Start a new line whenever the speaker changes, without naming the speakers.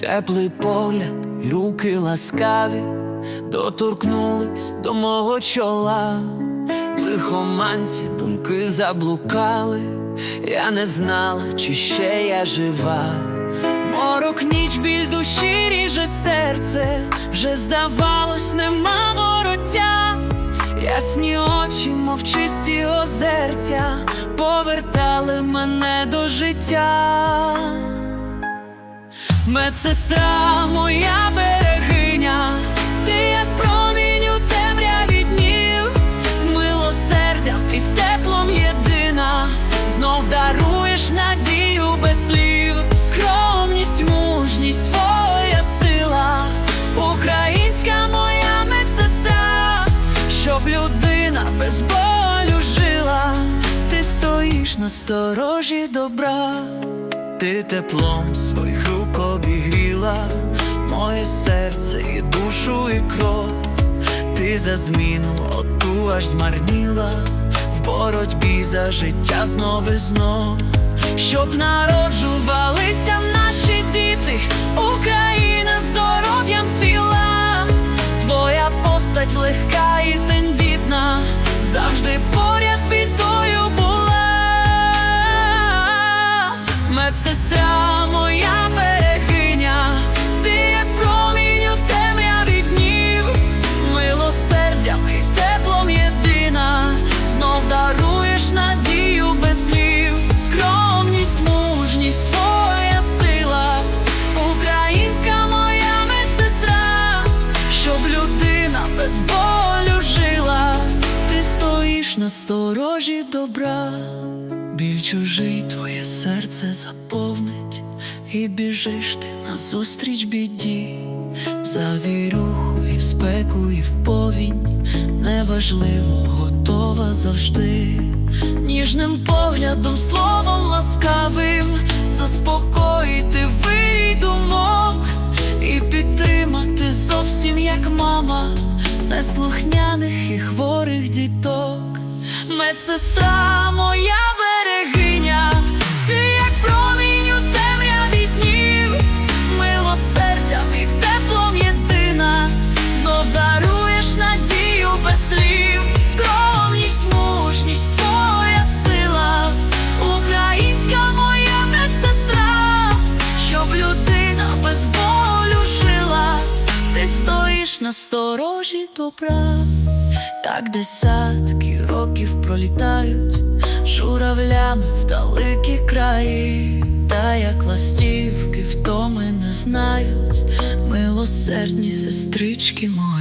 теплий погляд, і руки ласкаві, доторкнулись до мого чола, лихоманці думки заблукали, я не знала, чи ще я жива. Морок ніч біль душі ріже серце, вже здавалось, нема вороття. Ясні очі, мов чисті озерця, повертали мене до життя. Медсестра моя берегиня, ти як промінь у темряві днів, милосердям і теплом єдина, знов даруєш надію без слів, скромність, мужність, твоя сила, українська моя медсестра, щоб людина без болю жила, ти стоїш на сторожі добра. Ти теплом своїх рук і кров. Ти за зміну оту аж змарніла в боротьбі за життя знов і знов. Щоб народжувалися наші діти, Україна здоров'ям стоїш на сторожі добра. Біль чужий твоє серце заповнить, і біжиш ти назустріч біді, за віруху і в спеку, і в повінь, неважливо, готова завжди, ніжним поглядом, словом ласкавим, заспокоїти вирій думок і підтримати зовсім як мама, неслухняних і хворих діток. Медсестра моя берегиня, ти як промінь у темряві днів, милосердям і теплом єдина, знов даруєш надію без слів, скромність, мужність, твоя сила, українська моя медсестра, щоб людина без болю жила, ти стоїш на сторожі добра. Так десятки років пролітають журавлями в далекі краї, та як ластівки втоми не знають, милосердні сестрички мої.